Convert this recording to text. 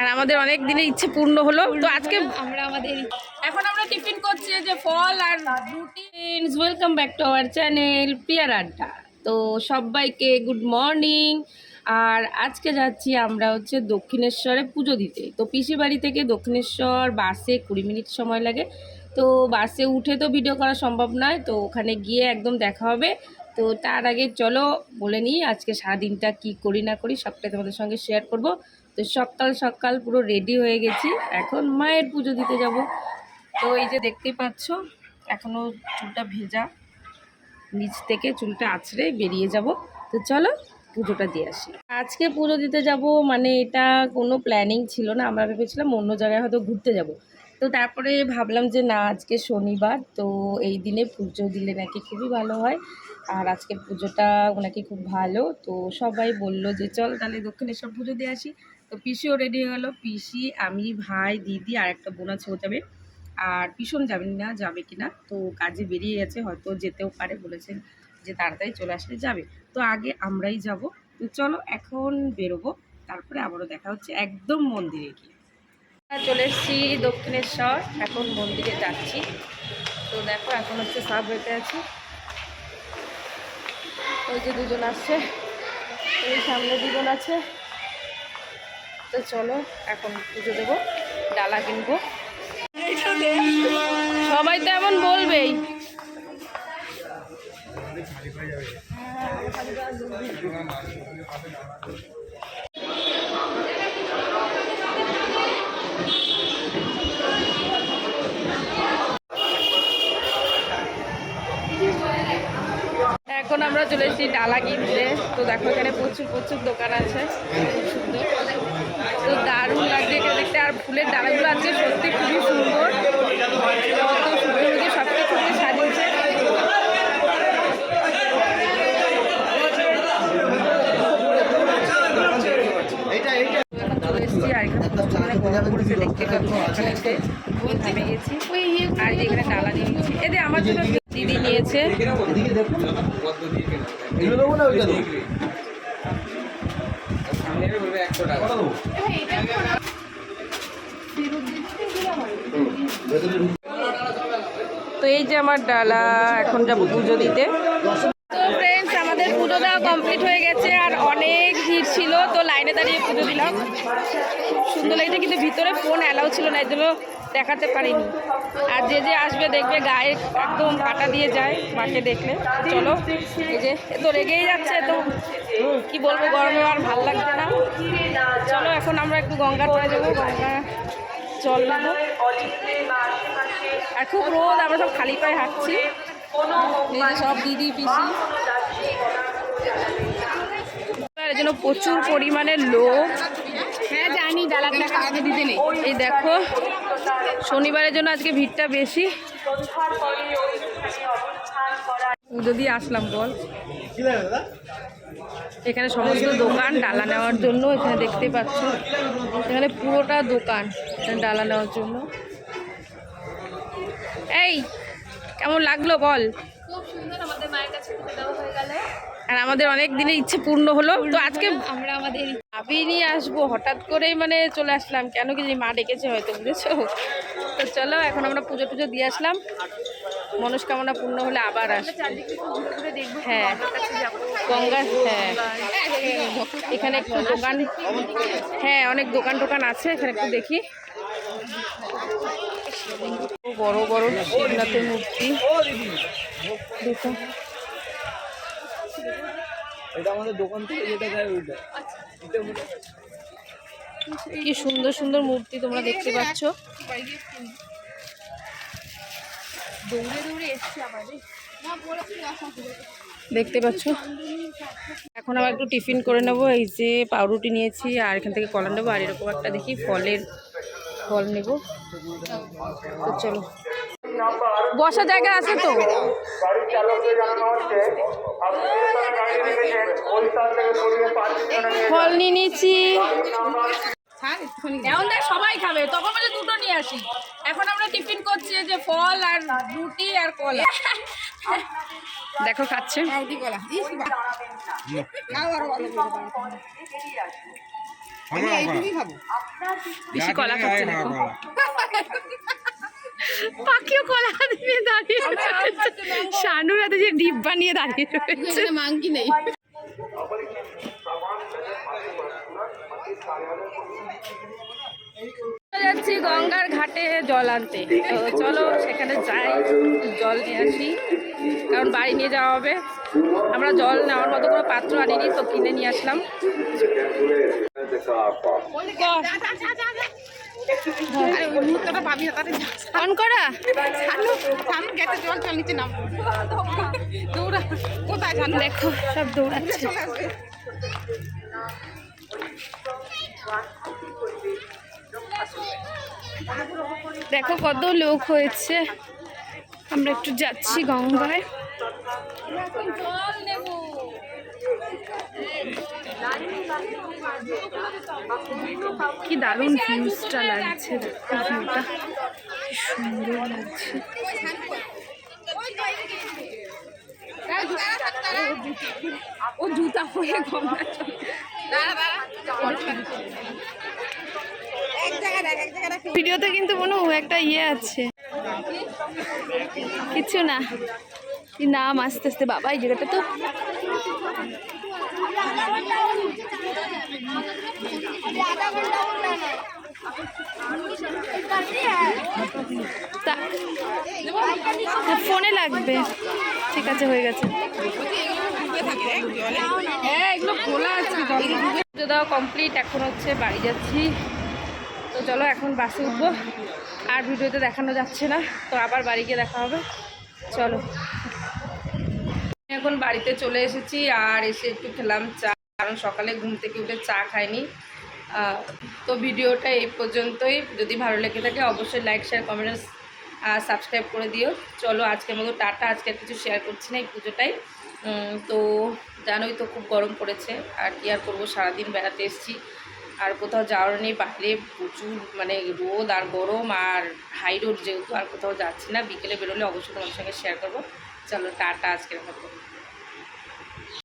আর আমাদের অনেক দিনের ইচ্ছে পূর্ণ হলো। তো আজকে আমরা আমাদের এখন আমরা টিফিন করছি যে ফল আর রুটি welcome back to our channel peer আড্ডা তো সবাইকে গুড মর্নিং আর আজকে যাচ্ছি আমরা হচ্ছে দক্ষিণেশ্বরে পুজো দিতে। তো পিসি বাড়ি থেকে দক্ষিণেশ্বর বাসে কুড়ি মিনিট সময় লাগে। তো বাসে উঠে তো ভিডিও করা সম্ভব নয়। তো ওখানে গিয়ে একদম দেখা হবে। তো তার আগে চলো বলে নিই আজকে সারাদিনটা কি করি না করি সবটাই তোমাদের সঙ্গে শেয়ার করব। তো সকাল সকাল পুরো রেডি হয়ে গেছি, এখন মায়ের পুজো দিতে যাব। তো এই যে দেখতেই পাচ্ছ এখনও চুলটা ভেজা। নিচ থেকে চুলটা আছড়ে বেরিয়ে যাব। তো চলো পুজোটা দিয়ে আসি। আজকে পুজো দিতে যাব মানে এটা কোনো প্ল্যানিং ছিল না, আমরা ভেবেছিলাম অন্য জায়গায় হয়তো ঘুরতে যাব। তো তারপরে ভাবলাম যে না, আজকে শনিবার, তো এই দিনে পুজো দিলে নাকি খুবই ভালো হয়। আর আজকে পুজোটা ওনাকে খুব ভালো। তো সবাই বলল যে, চল তাহলে দক্ষিণেশ্বর পুজো দিয়ে আসি। তো পিসিও রেডি হয়ে গেলো। পিসি, আমি, ভাই, দিদি আর একটা বোন আছে যাবে। আর ভীষণ যাবেন না, যাবে কি না তো কাজে বেরিয়ে গেছে, হয়তো যেতেও পারে, বলেছেন যে তাড়াতাড়ি চলে আসলে যাবে। তো আগে আমরাই যাব। তো চলো এখন বেরোবো, তারপরে আবারও দেখা হচ্ছে একদম মন্দিরে গিয়ে। চলে এসেছি দক্ষিণেশ্বর, এখন মন্দিরে যাচ্ছি। তো দেখো, এখন হচ্ছে সাব হইতে আছি। ওই যে দুজন আসছে। ওই সামনে দুজন আছে। তো চলো, এখন পুজো দেবো, ডালা কিনবো। সবাই তো এমন বলবেই। এখন আমরা চলে এসেছি ডালা কিনতে। তো দেখো এখানে প্রচুর প্রচুর দোকান আছে। সুন্দর। তো দারুণ লাগছে এখানে দেখতে। আর ফুলের ডালাগুলো আছে, সত্যি খুবই সুন্দর। সব সাজিয়েছে। আর এখানে মানে দেখতে পাচ্ছি। গেছি। ডালা নিয়ে এদের আমার জন্য দিদি তো এই যে আমার ডালা, এখন যাব পুজো দিতে। তো ফ্রেন্ডস আমাদের পুজো দেওয়া কমপ্লিট হয়ে গেছে আর অনেক ছিল, তো লাইনে দাঁড়িয়ে পুজো দিলাম। খুব সুন্দর লাগছে, কিন্তু ভিতরে ফোন অ্যালাউ ছিল না এর দেখাতে পারিনি। আর যে যে আসবে দেখবে, গায়ে একদম কাটা দিয়ে যায়, মাকে দেখলে। চলো, এই যে তো রেগেই যাচ্ছে তো কি বলব, গরমে আর ভালো লাগছে না। চলো, এখন আমরা একটু গঙ্গার পরে যাব, গঙ্গা জল নেব। আর খুব রোদ, আমরা সব খালি পায়ে হাঁটছি। সব দিদি, পিসি। এর জন্য প্রচুর পরিমাণে লোক। হ্যাঁ জানি ডালাটা কাউকে দিতে নেই। এই দেখো, শনিবারের জন্য আজকে ভিড়টা বেশি। যদি আসলাম, বল। এখানে সমস্ত দোকান ডালা নেওয়ার জন্য এখানে দেখতে পাচ্ছ। এখানে পুরোটা দোকান ডালা নেওয়ার জন্য। এই, কেমন লাগল, বল? খুব সুন্দর, আমাদের মায়ের কাছে দেওয়া হয়ে আর আমাদের অনেক দিনের ইচ্ছে পূর্ণ হলো। তো আজকে আমরা আমাদের ভাবি নিয়ে আসব। হঠাৎ করেই মানে চলে আসলাম। কেন কি মা ডেকেছে হয়তো বুঝেছ? তো চলো এখন আমরা পুজো টুজো দিয়ে আসলাম। মনস্কামনা পূর্ণ হলে আবার আসব। হ্যাঁ। গঙ্গা হ্যাঁ। এখানে একটু দোকান হ্যাঁ অনেক দোকান টোকান আছে। এখানে একটু দেখি। বড় বড় শিবনাথের মূর্তি। দেখো। এটা আমাদের দোকান থেকে যেটা দেয় ওইটা। কি সুন্দর সুন্দর মূর্তি তোমরা দেখতে পাচ্ছ। দৌড়ে দৌড়ে এসছি আবার দেখতে পাচ্ছ? এখন আবার একটু টিফিন করে নেব। এই যে পাউরুটি নিয়েছি আর এখান থেকে কলা নেব। আর এরকম একটা দেখি ফলের ফল নেব। তো চলো। বসার জায়গা আছে তো। ফল নিয়ে নিয়েছি এখন দেখ সবাই খাবে তখন বলে দুটো নিয়ে আসি। এখন আমরা টিফিন করছি যে ফল আর রুটি আর কলা। দেখো খাচ্ছে। খাব। বেশি কলা খাচ্ছে না পাখিও কলা দিয়ে দাঁড়িয়ে শানুর হাতে যে ডিপ বানিয়ে দাঁড়িয়ে রয়েছে। মাংকি নেই। যাচ্ছি গঙ্গার ঘাটে জল আনতে। তো চলো সেখানে যাই জল নিয়ে আসি। কারণ বাড়ি নিয়ে যাওয়া হবে। আমরা জল নেওয়ার মতো কোনো পাত্র আনিনি তো কিনে নিয়ে আসলাম। করা? দেখো সব দেখো কত লোক হয়েছে। আমরা একটু যাচ্ছি গঙ্গায়। কি দারুণ ভিউজটা লাগছে ভিউটা সুন্দর লাগছে। ও জুতা পরে ভিডিওতে কিন্তু মনে একটা ইয়ে আছে। কিছু না। নাম আস্তে আস্তে, বাবা এই জায়গাটা তো। ফোনে লাগবে। ঠিক আছে হয়ে গেছে। হ্যাঁ এগুলো খোলা আছে পুজো দেওয়া কমপ্লিট এখন হচ্ছে বাড়ি যাচ্ছি। তো চলো এখন বাসে উঠবো। আর ভিডিওতে দেখানো যাচ্ছে না তো আবার বাড়ি গিয়ে দেখা হবে। চলো। আমি এখন বাড়িতে চলে এসেছি আর এসে একটু খেলাম চা কারণ সকালে ঘুম থেকে উঠে চা খাইনি। তো ভিডিওটা এই পর্যন্তই। যদি ভালো লেগে থাকে, অবশ্যই লাইক শেয়ার কমেন্ট আর সাবস্ক্রাইব করে দিও। চলো, আজকের মতো টাটা। আজকে কিছু শেয়ার করছি না এই পুজোটাই। তো জানোই তো খুব গরম পড়েছে। আর কি আর করব? সারাদিন বেড়াতে এসেছি। আর কোথাও যাওয়ার নেই। বাইরে প্রচুর মানে রোদ আর গরম আর হাই রোড যেহেতু, আর কোথাও যাচ্ছি না। বিকেলে বেরোলে অবশ্যই তোমার সঙ্গে শেয়ার করব। চলো, টাটা আজকের মতো।